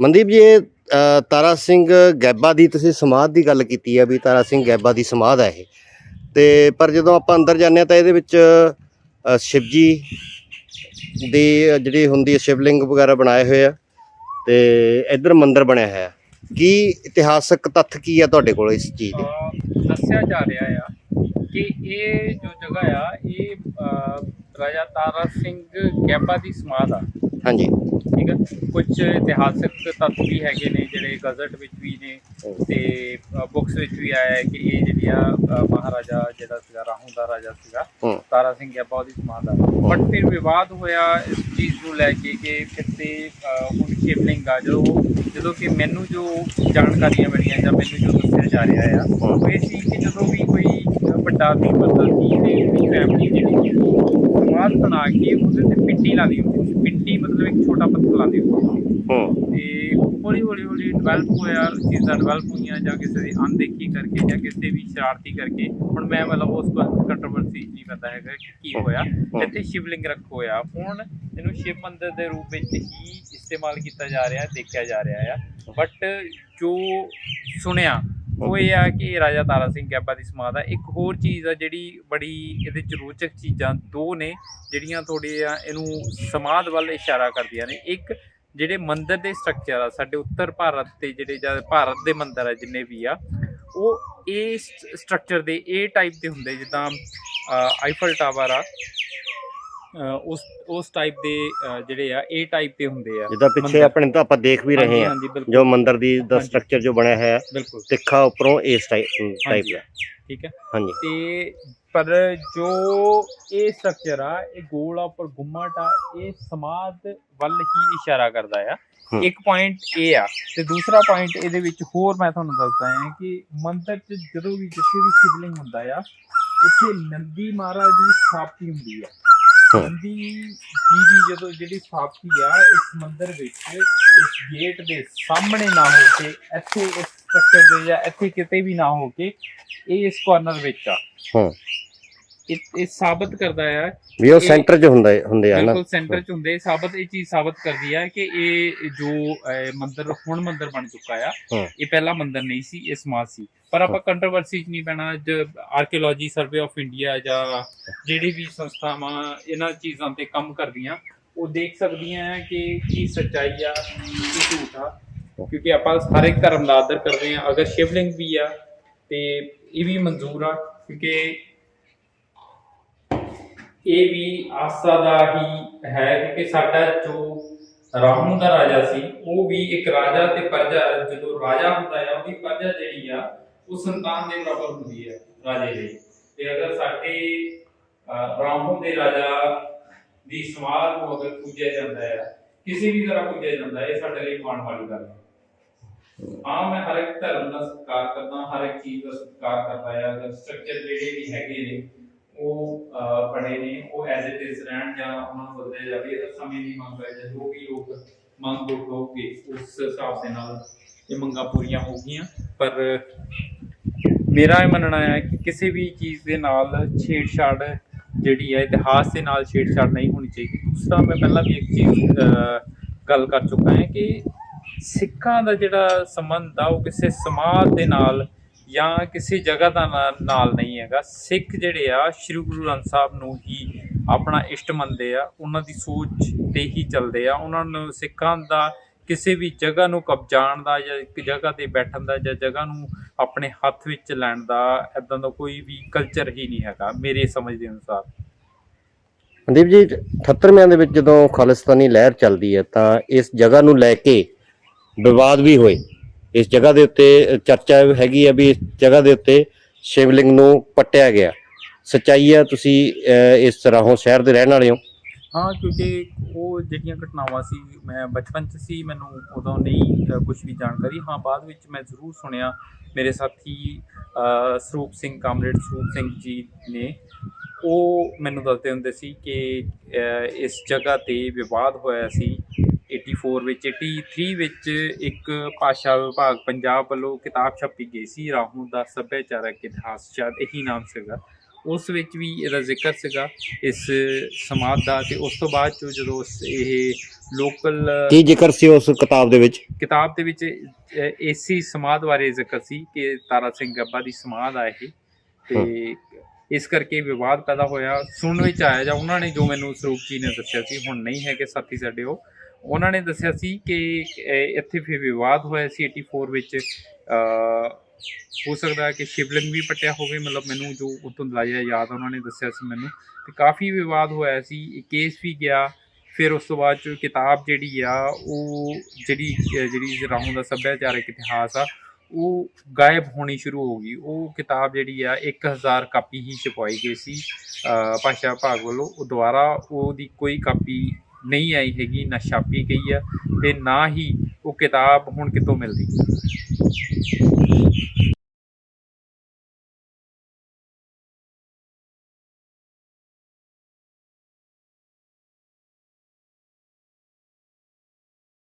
ਮਨਦੀਪ ਜੀ ਇਹ ਅ, ਤਾਰਾ ਸਿੰਘ ਗੈਬਾ ਦੀ ਤੁਸੀਂ ਸਮਾਧ ਦੀ ਗੱਲ ਕੀਤੀ ਆ ਵੀ ਤਾਰਾ ਸਿੰਘ ਗੈਬਾ ਦੀ ਸਮਾਧ ਹੈ ਇਹ। ਤੇ ਪਰ ਜਦੋਂ ਆਪਾਂ ਅੰਦਰ ਜਾਂਦੇ ਹਾਂ ਤਾਂ ਇਹਦੇ ਵਿੱਚ ਅ, ਸ਼ਿਵਜੀ ਦੀ ਜਿਹੜੀ ਹੁੰਦੀ ਹੈ ਸ਼ਿਵਲਿੰਗ ਵਗੈਰਾ ਬਣਾਏ ਹੋਏ ਆ ਤੇ ਇੱਧਰ ਮੰਦਿਰ ਬਣਿਆ ਹੋਇਆ। ਕੀ ਇਤਿਹਾਸਕ ਤੱਥ ਕੀ ਆ ਤੁਹਾਡੇ ਕੋਲ ਇਸ ਚੀਜ਼ ਦੇ? ਅਹ ਦੱਸਿਆ ਜਾ ਰਿਹਾ ਆ ਕਿ ਇਹ ਜੋ ਜਗ੍ਹਾ ਆ ਇਹ ਅਹ, ਰਾਜਾ ਤਾਰਾ ਸਿੰਘ ਗੈਬਾ ਦੀ ਸਮਾਧ ਆ। ਹਾਂਜੀ। ਠੀਕ ਹੈ। ਕੁਝ ਇਤਿਹਾਸਕ ਤੱਥ ਵੀ ਹੈਗੇ ਨੇ ਜਿਹੜੇ ਗਜ਼ਟ ਵਿੱਚ ਵੀ ਨੇ ਤੇ ਬੁੱਕਸ ਵਿੱਚ ਵੀ ਆਇਆ ਹੈ ਕਿ ਇਹ ਜਿਹੜੀ ਆ ਮਹਾਰਾਜਾ ਜਿਹੜਾ ਸੀਗਾ ਰਾਹੂ ਦਾ ਰਾਜਾ ਸੀਗਾ ਤਾਰਾ ਸਿੰਘ ਗੈਬਾ ਉਹਦੀ ਸਮਾਧ ਆ ਬਟ ਫਿਰ ਵਿਵਾਦ ਹੋਇਆ ਇਸ ਚੀਜ਼ ਨੂੰ ਲੈ ਕੇ ਕਿ ਕਿਤੇ ਹੁਣ ਸ਼ਿਵਲਿੰਗ ਆ ਜੋ ਜਦੋਂ ਕਿ ਮੈਨੂੰ ਜੋ ਜਾਣਕਾਰੀਆਂ ਮਿਲੀਆਂ ਜਾਂ ਮੈਨੂੰ ਜੋ ਦੱਸਿਆ ਜਾ ਰਿਹਾ ਆ ਉਹ ਇਹ ਸੀ ਕਿ ਜਦੋਂ ਵੀ ਕੋਈ ਵੱਡਾ ਵੀ ਬੰਦਾ ਸੀ ਤੇ ਉਹਦੀ ਫੈਮਿਲੀ ਜਿਹੜੀ ਸਮਾਧ ਬਣਾ ਕੇ ਉਹਦੇ ਤੇ ਪਿੱਟੀ ਲਾਉਂਦੀ ਹੁੰਦੀ ਸੀ। ਪਿੱਟੀ ਮਤਲਬ ਇੱਕ ਛੋਟਾ ਪੱਥਰ ਲਾਉਂਦੀ ਹੁੰਦੀ ਸੀ। ਹੂੰ। ਤੇ ਹੌਲੀ ਹੌਲੀ ਹੌਲੀ ਡਿਵੈਲਪ ਹੋਇਆ ਚੀਜ਼ਾਂ ਡਿਵੈਲਪ ਹੋਈਆਂ ਜਾਂ ਕਿਸੇ ਦੀ ਅਣਦੇਖੀ ਕਰਕੇ ਜਾਂ ਕਿਸੇ ਵੀ ਸ਼ਰਾਰਤੀ ਕਰਕੇ। ਹੁਣ ਮੈਂ ਮਤਲਬ ਉਸ ਕੰਟਰੋਵਰਸੀ ਨਹੀਂ ਪਤਾ ਹੈਗਾ ਕਿ ਕੀ ਹੋਇਆ? ਇੱਥੇ ਸ਼ਿਵਲਿੰਗ ਰੱਖੋ ਹੋਇਆ। ਹੁਣ ਇਹਨੂੰ ਸ਼ਿਵ ਮੰਦਿਰ ਦੇ ਰੂਪ ਵਿੱਚ ਹੀ ਇਸਤੇਮਾਲ ਕੀਤਾ ਜਾ ਰਿਹਾ ਦੇਖਿਆ ਜਾ ਰਿਹਾ ਆ। ਬਟ ਜੋ ਸੁਣਿਆ ਉਹ ਇਹ ਆ ਕਿ ਰਾਜਾ ਤਾਰਾ ਸਿੰਘ ਗੈਬਾ ਦੀ ਸਮਾਧ ਆ। ਇੱਕ ਹੋਰ ਚੀਜ਼ ਆ ਜਿਹੜੀ ਬੜੀ ਇਹਦੇ ਚ ਰੋਚਕ ਚੀਜ਼ਾਂ ਦੋ ਨੇ ਜਿਹੜੀਆਂ ਥੋੜ੍ਹੀਆਂ ਇਹਨੂੰ ਸਮਾਧ ਵੱਲ ਇਸ਼ਾਰਾ ਕਰਦੀਆਂ ਨੇ। ਇੱਕ ਜਿਹੜੇ ਮੰਦਿਰ ਦੇ ਸਟਰਕਚਰ ਆ ਸਾਡੇ ਉੱਤਰ ਭਾਰਤ ਤੇ ਜਿਹੜੇ ਜਾਂ ਭਾਰਤ ਦੇ ਮੰਦਿਰ ਆ ਜਿੰਨੇ ਵੀ ਆ ਉਹ ਇਹ ਸਟਰਕਚਰ ਦੇ ਇਹ ਟਾਈਪ ਦੇ ਹੁੰਦੇ ਜਿੱਦਾਂ ਆਈਫਲ ਟਾਵਰ ਆ ਉਸ ਉਸ ਟਾਈਪ ਦੇ ਜਿਹੜੇ ਆ ਇਹ ਟਾਈਪ ਦੇ ਹੁੰਦੇ ਆ ਜਿੱਦਾਂ ਪਿੱਛੇ। ਆਪਣੇ ਤਾਂ ਆਪਾਂ ਦੇਖ ਵੀ ਰਹੇ ਬਿਲਕੁਲ ਜੋ ਮੰਦਿਰ ਦੀ ਦਾ। ਸਟਰਕਚਰ ਜੋ ਬਣਿਆ ਹੈ ਤਿੱਖਾ ਉੱਪਰੋਂ ਇਸ ਟਾਈਪ। ਦਾ ਠੀਕ ਹੈ ਹਾਂਜੀ ਤੇ ਪਰ ਜੋ ਇਹ ਸਟਰਕਚਰ ਆ ਇਹ ਗੋਲ ਆ ਉੱਪਰ ਗੁੰਮਟ ਆ ਇਹ ਸਮਾਧ ਵੱਲ ਹੀ ਇਸ਼ਾਰਾ ਕਰਦਾ ਆ। ਇੱਕ ਪੁਆਇੰਟ ਇਹ ਆ ਤੇ ਦੂਸਰਾ ਪੁਆਇੰਟ ਇਹਦੇ ਵਿੱਚ ਹੋਰ ਮੈਂ ਤੁਹਾਨੂੰ ਦੱਸਦਾ ਹਾਂ ਕਿ ਮੰਦਿਰ 'ਚ ਜਦੋਂ ਵੀ ਜਿੱਥੇ ਵੀ ਸ਼ਿਵਲਿੰਗ ਹੁੰਦਾ ਆ ਉੱਥੇ ਨੰਦੀ ਮਹਾਰਾਜ ਦੀ ਸਥਾਪਤੀ ਹੁੰਦੀ ਆ ਹੂੰ। ਨੰਦੀ ਜੀ ਦੀ ਜਦੋਂ ਜਿਹੜੀ ਸਥਾਪਤੀ ਆ ਇਸ ਮੰਦਿਰ ਵਿੱਚ ਇਸ ਗੇਟ ਦੇ ਸਾਹਮਣੇ ਨਾ ਹੋ ਕੇ ਇੱਥੇ ਇਸ ਸਟਰਕਚਰ ਦੇ ਜਾਂ ਇੱਥੇ ਕਿਤੇ ਵੀ ਨਾ ਹੋ ਕੇ ਇਹ ਇਸ ਕਾਰਨਰ ਵਿੱਚ ਆ ਹਾਂ ਇਹ ਇਹ ਸਾਬਤ ਕਰਦਾ ਆ ਵੀ ਉਹ ਸੈਂਟਰ 'ਚ ਹੁੰਦਾ ਹੁੰਦੇ ਆ ਨਾ। ਬਿਲਕੁਲ ਸੈਂਟਰ ਚ ਹੁੰਦੇ ਸਾਬਤ ਇਹ ਚੀਜ਼ ਸਾਬਤ ਕਰਦੀ ਹੈ ਕਿ ਇਹ ਜੋ ਮੰਦਿਰ ਹੁਣ ਮੰਦਿਰ ਬਣ ਚੁੱਕਾ ਆ। ਇਹ ਪਹਿਲਾ ਮੰਦਿਰ ਨਹੀਂ ਸੀ ਇਹ ਸਮਾਜ ਸੀ। ਪਰ ਆਪਾਂ ਕੰਟਰੋਵਰਸੀ ਚ ਨਹੀਂ ਪੈਣਾ ਆਰਕੀਓਲੋਜੀ ਸਰਵੇ ਆਫ ਇੰਡੀਆ ਜਾਂ ਜਿਹੜੀ ਵੀ ਸੰਸਥਾਵਾਂ ਇਹਨਾਂ ਚੀਜ਼ਾਂ ਤੇ ਕੰਮ ਕਰਦੀਆਂ ਉਹ ਦੇਖ ਸਕਦੀਆਂ ਕਿ ਕੀ ਸੱਚਾਈ ਆ ਕੀ ਝੂਠ ਆ। ਕਿਉਂਕਿ ਆਪਾਂ ਹਰ ਇੱਕ ਧਰਮ ਦਾ ਆਦਰ ਕਰਦੇ ਆ ਅਗਰ ਸ਼ਿਵਲਿੰਗ ਵੀ ਆ ਤੇ ਇਹ ਵੀ ਮਨਜ਼ੂਰ ਆ ਕਿਉਂਕਿ ਇਹ ਵੀ ਆਸਾ ਦਾ ਹੀ ਹੈ ਕਿ ਸਾਡਾ ਜੋ ਰਾਹੂ ਦਾ ਰਾਜਾ ਸੀ, ਉਹ ਵੀ ਇੱਕ ਰਾਜਾ ਤੇ ਪ੍ਰਜਾ, ਜਦੋਂ ਰਾਜਾ ਹੁੰਦਾ ਹੈ ਉਹਦੀ ਪ੍ਰਜਾ ਜਿਹੜੀ ਆ, ਉਹ ਸੰਤਾਨ ਦੇ ਬਰਾਬਰ ਹੁੰਦੀ ਹੈ ਰਾਜੇ ਲਈ ਤੇ ਅਗਰ ਸਾਡੇ ਰਾਹੂ ਦੇ ਰਾਜਾ ਦੀ ਸਮਾਧ ਨੂੰ ਅਗਰ ਪੂਜਿਆ ਜਾਂਦਾ ਹੈ ਕਿਸੇ ਵੀ ਤਰ੍ਹਾਂ ਪੂਜਿਆ ਜਾਂਦਾ ਹੈ ਇਹ ਸਾਡੇ ਲਈ ਮਾਣ ਵਾਲੀ ਗੱਲ ਹੈ ਹਾਂ, ਮੈਂ ਹਰ ਇੱਕ ਧਰਮ ਦਾ ਸਤਿਕਾਰ ਕਰਦਾ, ਹਰ ਇੱਕ ਚੀਜ਼ ਦਾ ਸਤਿਕਾਰ ਕਰਦਾ ਹੈ ਅਗਰ ਸਟਰਕਚਰ ਜਿਹੜੇ ਵੀ ਹੈਗੇ ਨੇ ਉਹ ਅਹ, ਨੇ ਉਹ ਐਜ਼ ਇਟ ਇਜ਼ ਰਹਿਣ ਜਾਂ ਉਹਨਾਂ ਨੂੰ ਬਦਲਿਆ ਜਾਵੇ ਇਹਦਾ ਸਮੇਂ ਦੀ ਮੰਗ ਹੈ ਜਾਂ ਜੋ ਵੀ ਲੋਕ ਮੰਗ ਹੋਊਗੇ ਉਸ ਹਿਸਾਬ ਦੇ ਨਾਲ ਇਹ ਮੰਗਾਂ ਪੂਰੀਆਂ ਹੋਗੀਆਂ ਪਰ ਮੇਰਾ ਇਹ ਮੰਨਣਾ ਹੈ ਕਿ ਕਿਸੇ ਵੀ ਚੀਜ਼ ਦੇ ਨਾਲ ਛੇੜਛਾੜ ਜਿਹੜੀ ਹੈ ਇਤਿਹਾਸ ਦੇ ਨਾਲ ਛੇੜਛਾੜ ਨਹੀਂ ਹੋਣੀ ਚਾਹੀਦੀ। ਦੂਸਰਾ ਮੈਂ ਪਹਿਲਾਂ ਵੀ ਇੱਕ ਚੀਜ਼ ਅਹ, ਗੱਲ ਕਰ ਚੁੱਕਾ ਹਾਂ ਕਿ ਸਿੱਖਾਂ ਦਾ ਜਿਹੜਾ ਸੰਬੰਧ ਆ ਉਹ ਕਿਸੇ ਸਮਾਜ ਦੇ ਨਾਲ ਜਾਂ ਕਿਸੇ ਜਗ੍ਹਾ ਦਾ ਨਾਲ ਨਹੀਂ ਹੈਗਾ। ਸਿੱਖ ਜਿਹੜੇ ਆ, ਸ਼੍ਰੀ ਗੁਰੂ ਗ੍ਰੰਥ ਸਾਹਿਬ ਨੂੰ ਹੀ ਆਪਣਾ ਇਸ਼ਟ ਮੰਨਦੇ ਆ। ਉਹਨਾਂ ਦੀ ਸੋਚ ਤੇ ਹੀ ਚੱਲਦੇ ਆ। ਉਹਨਾਂ ਨੂੰ ਸਿੱਖਾਂ ਦਾ ਕਿਸੇ ਵੀ ਜਗ੍ਹਾ ਨੂੰ ਕਬਜ਼ਾਣ ਦਾ ਜਾਂ ਇੱਕ ਜਗ੍ਹਾ ਤੇ ਬੈਠਣ ਦਾ ਜਾਂ ਜਗ੍ਹਾ ਨੂੰ ਆਪਣੇ ਹੱਥ ਵਿੱਚ ਲੈਣ ਦਾ ਐਦਾਂ ਦਾ ਕੋਈ ਵੀ ਕਲਚਰ ਹੀ ਨਹੀਂ ਹੈਗਾ, ਮੇਰੇ ਸਮਝ ਦੇ ਅਨੁਸਾਰ। ਮਨਦੀਪ ਜੀ 78ਵਿਆਂ ਦੇ ਵਿੱਚ ਜਦੋਂ ਖਾਲਿਸਤਾਨੀ ਲਹਿਰ ਚੱਲਦੀ ਹੈ ਤਾਂ ਇਸ ਜਗ੍ਹਾ ਨੂੰ ਲੈ ਕੇ ਵਿਵਾਦ ਵੀ ਹੋਏ। ਇਸ ਜਗ੍ਹਾ ਦੇ ਉੱਤੇ ਚਰਚਾ ਹੈਗੀ ਆ ਵੀ ਇਸ ਜਗ੍ਹਾ ਦੇ ਉੱਤੇ ਸ਼ਿਵਲਿੰਗ ਨੂੰ ਪੱਟਿਆ ਗਿਆ। ਸੱਚਾਈ ਆ ਤੁਸੀਂ ਅਹ, ਇਸ ਰਾਹੋਂ ਸ਼ਹਿਰ ਦੇ ਰਹਿਣ ਵਾਲੇ ਹੋ। ਹਾਂ ਕਿਉਂਕਿ ਉਹ ਜਿਹੜੀਆਂ ਘਟਨਾਵਾਂ ਸੀ ਮੈਂ ਬਚਪਨ 'ਚ ਸੀ ਮੈਨੂੰ ਉਦੋਂ ਨਹੀਂ ਕੁਝ ਵੀ ਜਾਣਕਾਰੀ। ਹਾਂ ਬਾਅਦ ਵਿੱਚ ਮੈਂ ਜ਼ਰੂਰ ਸੁਣਿਆ ਮੇਰੇ ਸਾਥੀ ਸਰੂਪ ਸਿੰਘ ਕਾਮਰੇਡ ਸਰੂਪ ਸਿੰਘ ਜੀ ਨੇ ਉਹ ਮੈਨੂੰ ਦੱਸਦੇ ਹੁੰਦੇ ਸੀ ਕਿ ਇਸ ਜਗ੍ਹਾ ਤੇ ਵਿਵਾਦ ਹੋਇਆ ਸੀ। 84 ਵਿੱਚ 83 ਵਿੱਚ ਇੱਕ ਭਾਸ਼ਾ ਵਿਭਾਗ ਪੰਜਾਬ ਵੱਲੋਂ ਕਿਤਾਬ ਛਪੀ ਗਈ ਸੀ ਰਾਹੂ ਦਾ ਸੱਭਿਆਚਾਰਕ ਇਤਿਹਾਸ ਸ਼ਾਇਦ ਇਹੀ ਨਾਮ ਸੀਗਾ। ਉਸ ਵਿੱਚ ਵੀ ਇਹਦਾ ਜ਼ਿਕਰ ਸੀਗਾ ਇਸ ਸਮਾਧ ਦਾ ਤੇ ਉਸ ਤੋਂ ਬਾਅਦ ਚੋਂ ਜਦੋਂ ਇਹ ਲੋਕਲ ਕੀ ਜ਼ਿਕਰ ਸੀ ਉਸ ਕਿਤਾਬ ਦੇ ਵਿੱਚ? ਕਿਤਾਬ ਦੇ ਵਿੱਚ ਏਸੀ ਸਮਾਧ ਬਾਰੇ ਜ਼ਿਕਰ ਸੀ ਕਿ ਤਾਰਾ ਸਿੰਘ ਗੱਬਾ ਦੀ ਸਮਾਧ ਆ ਇਹ ਤੇ ਇਸ ਕਰਕੇ ਵਿਵਾਦ ਪੈਦਾ ਹੋਇਆ। ਸੁਣਨ ਵਿੱਚ ਆਇਆ ਜਾਂ ਉਹਨਾਂ ਨੇ ਜੋ ਮੈਨੂੰ ਸਰੂਪ ਜੀ ਨੇ ਦੱਸਿਆ ਸੀ ਹੁਣ ਨਹੀਂ ਹੈ ਕਿ ਸਾਥੀ ਸਾਡੇ ਉਹ। ਉਹਨਾਂ ਨੇ ਦੱਸਿਆ ਸੀ ਕਿ ਇੱਥੇ ਫਿਰ ਵਿਵਾਦ ਹੋਇਆ ਸੀ 84 ਵਿੱਚ। ਹੋ ਸਕਦਾ ਹੈ ਕਿ ਸ਼ਿਵਲਿੰਗ ਵੀ ਪਟਿਆ ਹੋਵੇ, ਮਤਲਬ ਮੈਨੂੰ ਜੋ ਉਤੋਂ ਲਾਇਆ ਯਾਦ ਉਹਨਾਂ ਨੇ ਦੱਸਿਆ ਸੀ ਮੈਨੂੰ। ਤੇ ਕਾਫੀ ਵਿਵਾਦ ਹੋਇਆ ਸੀ ਕੇਸ ਵੀ ਗਿਆ, ਫਿਰ ਉਸ ਤੋਂ ਬਾਅਦ ਚ ਕਿਤਾਬ ਜਿਹੜੀ ਆ, ਉਹ ਜਿਹੜੀ ਜਿਹੜੀ ਰਾਹੋਂ ਦਾ ਸੱਭਿਆਚਾਰਕ ਇਤਿਹਾਸ ਆ, ਉਹ ਗਾਇਬ ਹੋਣੀ ਸ਼ੁਰੂ ਹੋ ਗਈ। ਉਹ ਕਿਤਾਬ ਜਿਹੜੀ ਆ 1000 ਕਾਪੀ ਹੀ ਛਪਾਈ ਗਈ ਸੀ। ਭਾਸ਼ਾ ਭਾਗ ਵੱਲੋਂ। ਉਹ ਦੁਬਾਰਾ ਉਹਦੀ ਕੋਈ ਕਾਪੀ ਨਹੀਂ ਆਈ ਹੈਗੀ, ਨਾ ਛਾਪੀ ਗਈ ਆ ਤੇ ਨਾ ਹੀ ਉਹ ਕਿਤਾਬ ਹੁਣ ਕਿਤੋਂ ਮਿਲਦੀ।